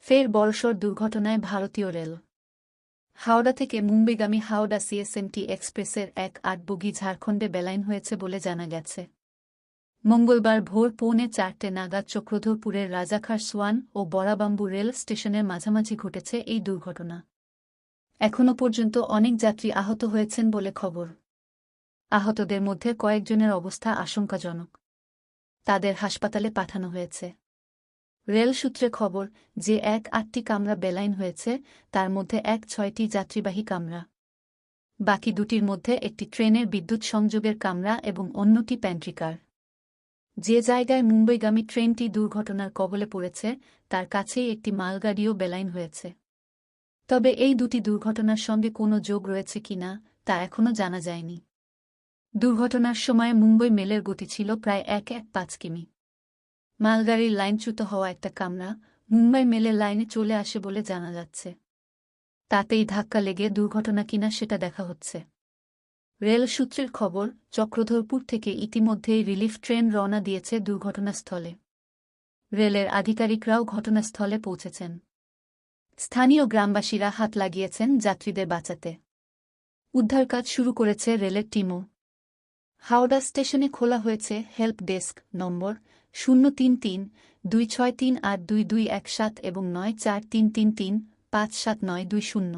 ফের বড়সড় দুর্ঘটনায় ভারতীয় রেল। হাওড়া থেকে মুম্বাইগামী হাওড়া সিএসএমটি এক্সপ্রেসের এক আট বগি ঝাড়খণ্ডে বেলাইন হয়েছে বলে জানা গেছে। মঙ্গলবার ভোর পৌনে চারটে নাগাদ চক্রধরপুরের রাজাখার সোয়ান ও বরাবাম্বু রেল স্টেশনের মাঝামাঝি ঘটেছে এই দুর্ঘটনা। এখনও পর্যন্ত অনেক যাত্রী আহত হয়েছেন বলে খবর। আহতদের মধ্যে কয়েকজনের অবস্থা আশঙ্কাজনক। তাদের হাসপাতালে পাঠানো হয়েছে। রেল সূত্রে খবর যে এক আটটি কামরা বেলাইন হয়েছে, তার মধ্যে এক ছয়টি যাত্রীবাহী কামরা। বাকি দুটির মধ্যে একটি ট্রেনের বিদ্যুৎ সংযোগের কামরা এবং অন্যটি প্যান্ট্রিকার যে জায়গায় মুম্বইগামী ট্রেনটি দুর্ঘটনার কবলে পড়েছে, তার কাছেই একটি মালগাড়িও বেলাইন হয়েছে। তবে এই দুটি দুর্ঘটনার সঙ্গে কোনো যোগ রয়েছে কিনা তা এখনও জানা যায়নি। দুর্ঘটনার সময় মুম্বই মেলের গতি ছিল প্রায় এক এক পাঁচ কিমি। মালগাড়ির লাইনচ্যুত হওয়া একটা কামরা মুম্বাই মেলে লাইনে চলে আসে বলে জানা যাচ্ছে। তাতেই ধাক্কা লেগে দুর্ঘটনা কিনা সেটা দেখা হচ্ছে। রেল সূত্রের খবর, চক্রধরপুর থেকে ইতিমধ্যেই রিলিফ ট্রেন রওনা দিয়েছে দুর্ঘটনাস্থলে। রেলের আধিকারিকরাও ঘটনাস্থলে পৌঁছেছেন। স্থানীয় গ্রামবাসীরা হাত লাগিয়েছেন যাত্রীদের বাঁচাতে। উদ্ধার কাজ শুরু করেছে রেলের টিমও। হাওড়া স্টেশনে খোলা হয়েছে হেল্প ডেস্ক নম্বর শূন্য তিন তিন, দুই ছয় তিন আট দুই দুই এক সাত এবং নয় চার তিন তিন তিন পাঁচ সাত নয় দুই শূন্য।